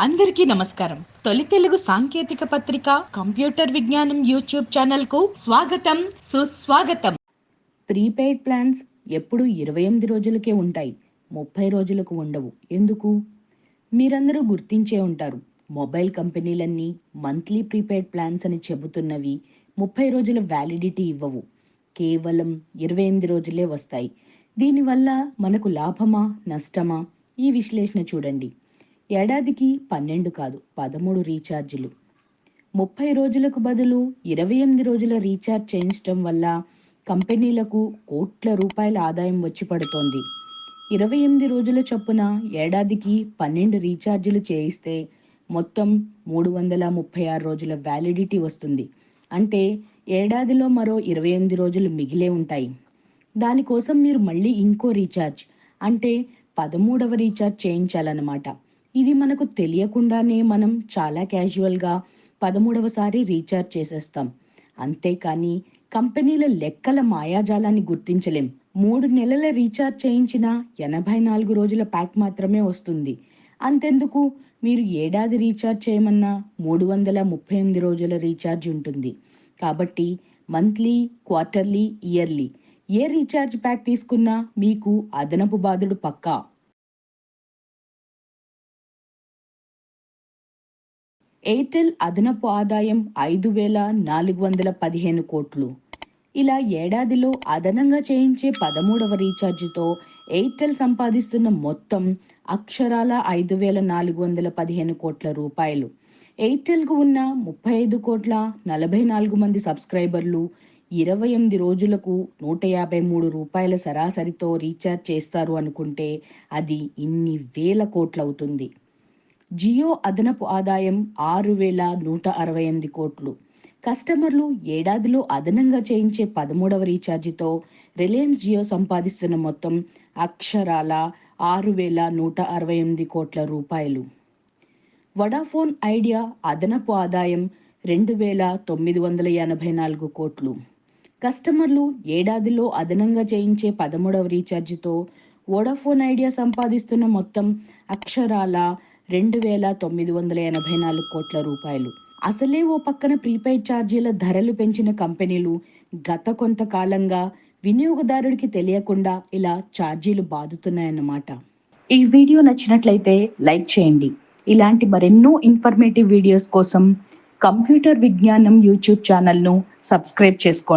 అందరికీ నమస్కారం. తొలి తెలుగు సాంకేతిక పత్రిక కంప్యూటర్ విజ్ఞానం యూట్యూబ్ ఛానల్కు స్వాగతం సుస్వాగతం. ప్రీపెయిడ్ ప్లాన్స్ ఎప్పుడు ఇరవై ఎనిమిది రోజులకే ఉంటాయి. ముప్పై రోజులకు ఉండవు. ఎందుకు? మీరందరూ గుర్తించే ఉంటారు. మొబైల్ కంపెనీలన్నీ మంత్లీ ప్రీపెయిడ్ ప్లాన్స్ అని చెబుతున్నవి ముప్పై రోజుల వ్యాలిడిటీ ఇవ్వవు. కేవలం ఇరవై ఎనిమిది రోజులే వస్తాయి. దీనివల్ల మనకు లాభమా నష్టమా? ఈ విశ్లేషణ చూడండి. ఏడాదికి పన్నెండు కాదు పదమూడు రీఛార్జీలు. ముప్పై రోజులకు బదులు ఇరవై ఎనిమిది రోజుల రీఛార్జ్ చేయించడం వల్ల కంపెనీలకు కోట్ల రూపాయల ఆదాయం వచ్చి పడుతోంది. ఇరవై ఎనిమిది రోజుల చొప్పున ఏడాదికి పన్నెండు రీఛార్జీలు చేయిస్తే మొత్తం మూడు వందల ముప్పై ఆరు రోజుల వ్యాలిడిటీ వస్తుంది. అంటే ఏడాదిలో మరో ఇరవై ఎనిమిది రోజులు మిగిలే ఉంటాయి. దానికోసం మీరు మళ్ళీ ఇంకో రీఛార్జ్ అంటే పదమూడవ రీఛార్జ్ చేయించాలన్నమాట. ఇది మనకు తెలియకుండానే మనం చాలా క్యాజువల్గా పదమూడవసారి రీఛార్జ్ చేసేస్తాం. అంతేకాని కంపెనీల లెక్కల మాయాజాలాన్ని గుర్తించలేం. మూడు నెలల రీఛార్జ్ చేయించిన ఎనభై నాలుగు రోజుల ప్యాక్ మాత్రమే వస్తుంది. అంతెందుకు? మీరు ఏడాది రీఛార్జ్ చేయమన్నా మూడు వందల ముప్పై ఎనిమిది రోజుల రీఛార్జ్ ఉంటుంది. కాబట్టి మంత్లీ క్వార్టర్లీ ఇయర్లీ ఏ రీఛార్జ్ ప్యాక్ తీసుకున్నా మీకు అదనపు బాధుడు పక్కా. ఎయిర్టెల్ అదనపు ఆదాయం ఐదు వేల నాలుగు వందల పదిహేను కోట్లు. ఇలా ఏడాదిలో అదనంగా చేయించే పదమూడవ రీఛార్జితో ఎయిర్టెల్ సంపాదిస్తున్న మొత్తం అక్షరాల ఐదు వేల నాలుగు వందల పదిహేను కోట్ల రూపాయలు. ఎయిర్టెల్కు ఉన్న ముప్పై ఐదు కోట్ల నలభై నాలుగు మంది సబ్స్క్రైబర్లు ఇరవై ఎనిమిది రోజులకు నూట యాభై మూడు రూపాయల సరాసరితో రీఛార్జ్ చేస్తారు అనుకుంటే అది ఇన్ని వేల కోట్లవుతుంది. జియో అదనపు ఆదాయం ఆరు వేల నూట అరవై ఎనిమిది కోట్లు. కస్టమర్లు ఏడాదిలో అదనంగా చేయించే పదమూడవ రీఛార్జితో రిలయన్స్ జియో సంపాదిస్తున్న మొత్తం అక్షరాల ఆరు వేల నూట అరవై ఎనిమిది కోట్ల రూపాయలు. వడాఫోన్ ఐడియా అదనపు ఆదాయం రెండు వేల తొమ్మిది వందల ఎనభై నాలుగు కోట్లు. కస్టమర్లు ఏడాదిలో అదనంగా చేయించే పదమూడవ రీఛార్జితో వోడాఫోన్ ఐడియా సంపాదిస్తున్న మొత్తం అక్షరాల రెండు వేల తొమ్మిది వందల ఎనభై నాలుగు కోట్ల రూపాయలు. అసలే ఓ పక్కన ప్రీపెయిడ్ ఛార్జీల ధరలు పెంచిన కంపెనీలు గత కొంతకాలంగా వినియోగదారుడికి తెలియకుండా ఇలా ఛార్జీలు బాదుతున్నాయన్నమాట. ఈ వీడియో నచ్చినట్లయితే లైక్ చేయండి. ఇలాంటి మరెన్నో ఇన్ఫర్మేటివ్ వీడియోస్ కోసం కంప్యూటర్ విజ్ఞానం యూట్యూబ్ ఛానల్ను సబ్స్క్రైబ్ చేసుకోండి.